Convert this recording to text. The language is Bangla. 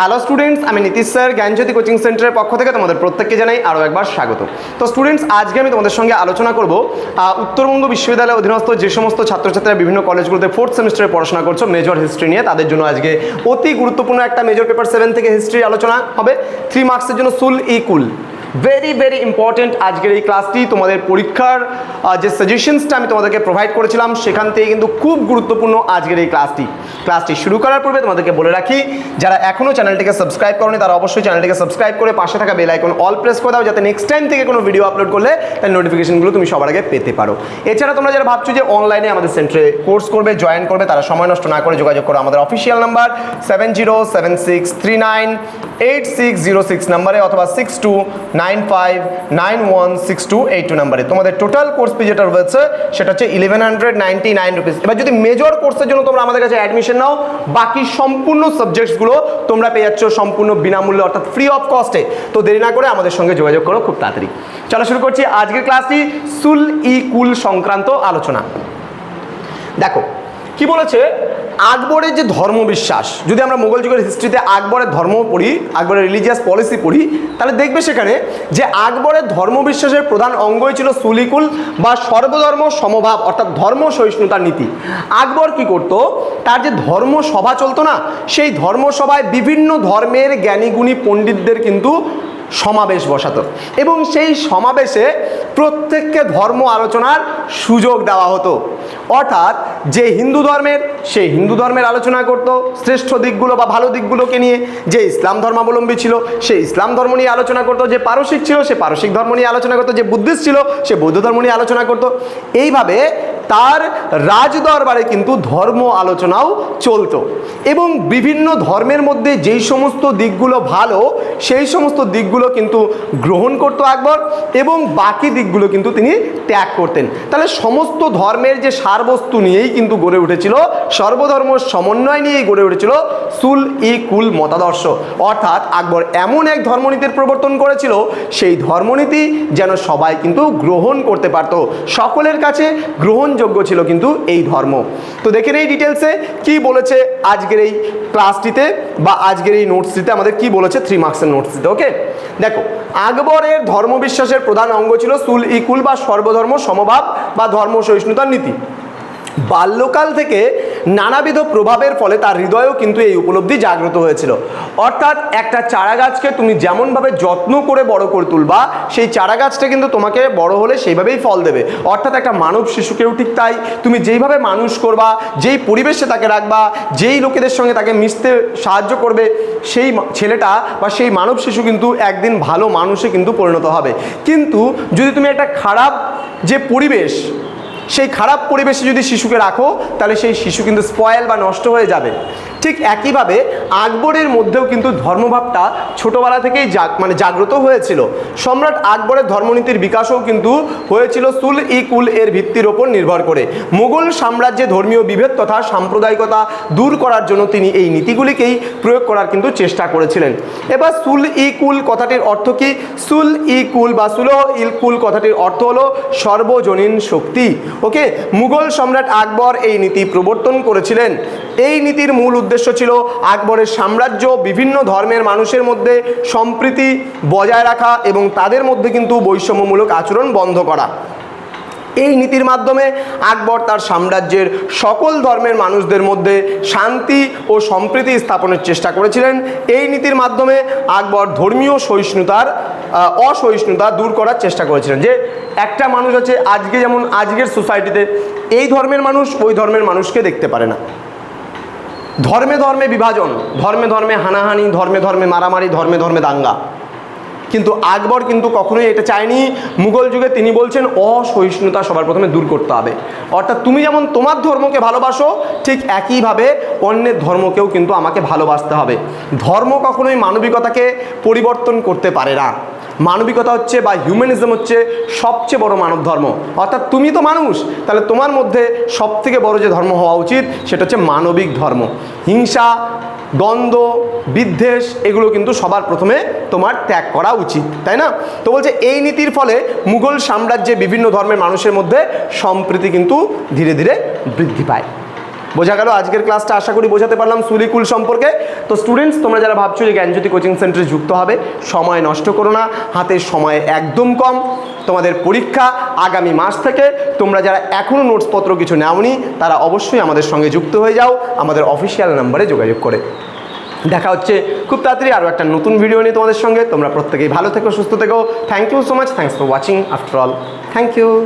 হ্যালো স্টুডেন্টস আমি নীতিশ স্যার, জ্ঞানজ্যোতি কোচিং সেন্টারের পক্ষ থেকে তোমাদের প্রত্যেককে জানাই আরও একবার স্বাগত। তো স্টুডেন্টস আজকে আমি তোমাদের সঙ্গে আলোচনা করব উত্তরবঙ্গ বিশ্ববিদ্যালয়ের অধীনস্থ যে সমস্ত ছাত্রছাত্রীরা বিভিন্ন কলেজগুলোতে ফোর্থ সেমিস্টারে পড়াশোনা করছ মেজর হিস্ট্রি নিয়ে, তাদের জন্য আজকে অতি গুরুত্বপূর্ণ একটা মেজর পেপার সেভেন থেকে হিস্ট্রির আলোচনা হবে। থ্রি মার্কসের জন্য সুল ইকুল ভেরি ভেরি ইম্পর্টেন্ট আজকের এই ক্লাসটি তোমাদের পরীক্ষার যে সাজেশনসটা আমি তোমাদেরকে প্রোভাইড করেছিলাম, সেখান থেকে কিন্তু খুব গুরুত্বপূর্ণ আজকের এই ক্লাসটি ক্লাসটি শুরু করার পূর্বে তোমাদেরকে বলে রাখি, যারা এখনও চ্যানেলটিকে সাবস্ক্রাইব করনি, তারা অবশ্যই চ্যানেলটিকে সাবস্ক্রাইব করে পাশে থাকা বেল আইকন অল প্রেস করে দাও, যাতে নেক্সট টাইম থেকে কোনো ভিডিও আপলোড করলে তার নোটিফিকেশনগুলো তুমি সবার আগে পেতে পারো। এছাড়া তোমরা যারা ভাবছ যে অনলাইনে আমাদের সেন্টারে কোর্স করবে জয়েন করবে, তারা সময় নষ্ট না করে যোগাযোগ করো। আমাদের official number seven zero seven six three nine eight six zero six নাম্বারে অথবা six two nine five nine one six two eight two নাম্বারে। তোমাদের টোটাল কোর্স ফি যেটা রয়েছে, সেটা হচ্ছে eleven hundred ninety nine rupees এবার যদি মেজর কোর্সের জন্য তোমরা আমাদের কাছে অ্যাডমিশন নাও, বাকি সম্পূর্ণ সাবজেক্টসগুলো তোমরা পেয়ে যাচ্ছ সম্পূর্ণ বিনামূল্যে, অর্থাৎ ফ্রি অফ কস্টে তো দেরি না করে আমাদের সঙ্গে যোগাযোগ করো খুব তাড়াতাড়ি। চলো শুরু করছি আজকের ক্লাসটি সুল ই কুল সংক্রান্ত আলোচনা। দেখো, কি বলেছে? আকবরের যে ধর্মবিশ্বাস, যদি আমরা মোগল যুগের হিস্ট্রিতে আকবরের ধর্ম পড়ি, আকবরের রিলিজিয়াস পলিসি পড়ি, তাহলে দেখবে সেখানে যে আকবরের ধর্মবিশ্বাসের প্রধান অঙ্গই ছিল সুলিকুল বা সর্বধর্ম সমভাব, অর্থাৎ ধর্ম সহিষ্ণুতার নীতি। আকবর কি করত? তার যে ধর্ম সভা চলতো না, সেই ধর্মসভায় বিভিন্ন ধর্মের জ্ঞানীগুণী পণ্ডিতদের কিন্তু সমাবেশ বসাতো। এবং সেই সমাবেশে প্রত্যেককে ধর্ম আলোচনার সুযোগ দেওয়া হতো। অর্থাৎ যে হিন্দু ধর্মের, সে হিন্দু ধর্মের আলোচনা করত, শ্রেষ্ঠ দিকগুলো বা ভালো দিকগুলোকে নিয়ে যে ইসলাম ধর্মাবলম্বী ছিল, সে ইসলাম ধর্ম নিয়ে আলোচনা করতো, যে পারসিক ছিল, সে পারসিক ধর্ম নিয়ে আলোচনা করতো, যে বুদ্ধিস্ট ছিল, সে বৌদ্ধ ধর্ম নিয়ে আলোচনা করতো। এইভাবে তার রাজদরবারে কিন্তু ধর্ম আলোচনাও চলতো। এবং বিভিন্ন ধর্মের মধ্যে যেই সমস্ত দিকগুলো ভালো, সেই সমস্ত দিকগুলো কিন্তু গ্রহণ করতো আকবর এবং বাকি দিকগুলো কিন্তু তিনি ত্যাগ করতেন। তাহলে সমস্ত ধর্মের যে সারবস্তু নিয়েই কিন্তু গড়ে উঠেছিল, সর্বধর্ম সমন্বয় নিয়েই গড়ে উঠেছিল সুল ই কুল মতাদর্শ। অর্থাৎ আকবর এমন এক ধর্মনীতির প্রবর্তন করেছিল, সেই ধর্মনীতি যেন সবাই কিন্তু গ্রহণ করতে পারত। সকলের কাছে গ্রহণযোগ্য ছিল কিন্তু এই ধর্ম। তো দেখে এই ডিটেলসে কি বলেছে আজকের এই ক্লাসটিতে বা আজকের এই নোটসটিতে আমাদের কি বলেছে থ্রি মার্কসের নোটসটিতে ওকে দেখো, আকবরের ধর্মবিশ্বাসের প্রধান অঙ্গ ছিল সুল ইকুল বা সর্বধর্ম সমভাব বা ধর্ম সহিষ্ণুতার নীতি। বাল্যকাল থেকে নানাবিধ প্রভাবের ফলে তার হৃদয়েও কিন্তু এই উপলব্ধি জাগ্রত হয়েছিল। অর্থাৎ একটা চারা গাছকে তুমি যেমনভাবে যত্ন করে বড় করে তুলবা, সেই চারা গাছটা কিন্তু তোমাকে বড় হলে সেইভাবেই ফল দেবে। অর্থাৎ একটা মানব শিশুকেও ঠিক তাই। তুমি যেইভাবে মানুষ করবা, যেই পরিবেশে তাকে রাখবা, যেই লোকেদের সঙ্গে তাকে মিশতে সাহায্য করবে, সেই ছেলেটা বা সেই মানব শিশু কিন্তু একদিন ভালো মানুষে কিন্তু পরিণত হবে। কিন্তু যদি তুমি একটা খারাপ যে পরিবেশ সেই খারাপ পরিবেশে যদি শিশুকে রাখো, তাহলে সেই শিশু কিন্তু স্পয়েল বা নষ্ট হয়ে যাবে। ঠিক একইভাবে আকবরের মধ্যেও কিন্তু ধর্মভাবটা ছোটোবেলা থেকেই জাগ মানে জাগ্রত হয়েছিল। সম্রাট আকবরের ধর্মনীতির বিকাশও কিন্তু হয়েছিল সুল ই কুল এর ভিত্তির ওপর নির্ভর করে। মুঘল সাম্রাজ্যে ধর্মীয় বিভেদ তথা সাম্প্রদায়িকতা দূর করার জন্য তিনি এই নীতিগুলিকেই প্রয়োগ করার কিন্তু চেষ্টা করেছিলেন। এবার সুল ই কুল কথাটির অর্থ কি? সুল ই কুল বা সুলহ ইল কুল কথাটির অর্থ হলো সর্বজনীন শক্তি। ওকে, মুঘল সম্রাট আকবর এই নীতি প্রবর্তন করেছিলেন। এই নীতির মূল উদ্দেশ্য ছিল আকবরের সাম্রাজ্য, বিভিন্ন ধর্মের মানুষের মধ্যে সম্প্রীতি বজায় রাখা এবং তাদের মধ্যে কিন্তু বৈষম্যমূলক আচরণ বন্ধ করা। এই নীতির মাধ্যমে আকবর তার সাম্রাজ্যের সকল ধর্মের মানুষদের মধ্যে শান্তি ও সম্প্রীতি স্থাপনের চেষ্টা করেছিলেন। এই নীতির মাধ্যমে আকবর ধর্মীয় সহিষ্ণুতার অসহিষ্ণুতা দূর করার চেষ্টা করেছিলেন। যে একটা মানুষ আছে আজকে যেমন আজকের সোসাইটিতে এই ধর্মের মানুষ, ওই ধর্মের মানুষকে দেখতে পারে না। ধর্মে ধর্মে বিভাজন, ধর্মে ধর্মে হানাহানি, ধর্মে ধর্মে মারামারি, ধর্মে ধর্মে দাঙ্গা। কিন্তু আকবর কিন্তু কখনোই এটা চায়নি। মুঘল যুগে তিনি বলছেন, অসহিষ্ণুতা সবার প্রথমে দূর করতে হবে। অর্থাৎ তুমি যেমন তোমার ধর্মকে ভালোবাসো, ঠিক একইভাবে অন্যের ধর্মকেও কিন্তু আমাকে ভালোবাসতে হবে। ধর্ম কখনোই মানবিকতাকে পরিবর্তন করতে পারে না। মানবিকতা হচ্ছে বা হিউম্যানিজম হচ্ছে সবচেয়ে বড় মানব ধর্ম। অর্থাৎ তুমি তো মানুষ, তাহলে তোমার মধ্যে সব থেকে বড় যে ধর্ম হওয়া উচিত, সেটা হচ্ছে মানবিক ধর্ম। হিংসা, দ্বন্দ্ব, বিদ্বেষ, এগুলো কিন্তু সবার প্রথমে তোমার ত্যাগ করা উচিত, তাই না? তো বলছে, এই নীতির ফলে মুঘল সাম্রাজ্যে বিভিন্ন ধর্মের মানুষের মধ্যে সম্প্রীতি কিন্তু ধীরে ধীরে বৃদ্ধি পায়। বোঝা গেল, আজকের ক্লাসটা আশা করি বোঝাতে পারলাম সুলিকুল সম্পর্কে। তো স্টুডেন্টস তোমরা যারা ভাবছ যে জ্ঞানজ্যোতি কোচিং সেন্টারে যুক্ত হবে, সময় নষ্ট করো না হাতের সময় একদম কম। তোমাদের পরীক্ষা আগামী মাস থেকে, তোমরা যারা এখনও নোটসপত্র কিছু নেওনি, তারা অবশ্যই আমাদের সঙ্গে যুক্ত হয়ে যাও, আমাদের অফিসিয়াল নাম্বারে যোগাযোগ করে। দেখা হচ্ছে খুব তাড়াতাড়ি আরও একটা নতুন ভিডিও নিয়ে তোমাদের সঙ্গে। তোমরা প্রত্যেকেই ভালো থেকো, সুস্থ থেকো। Thank you so much thanks for watching after all thank you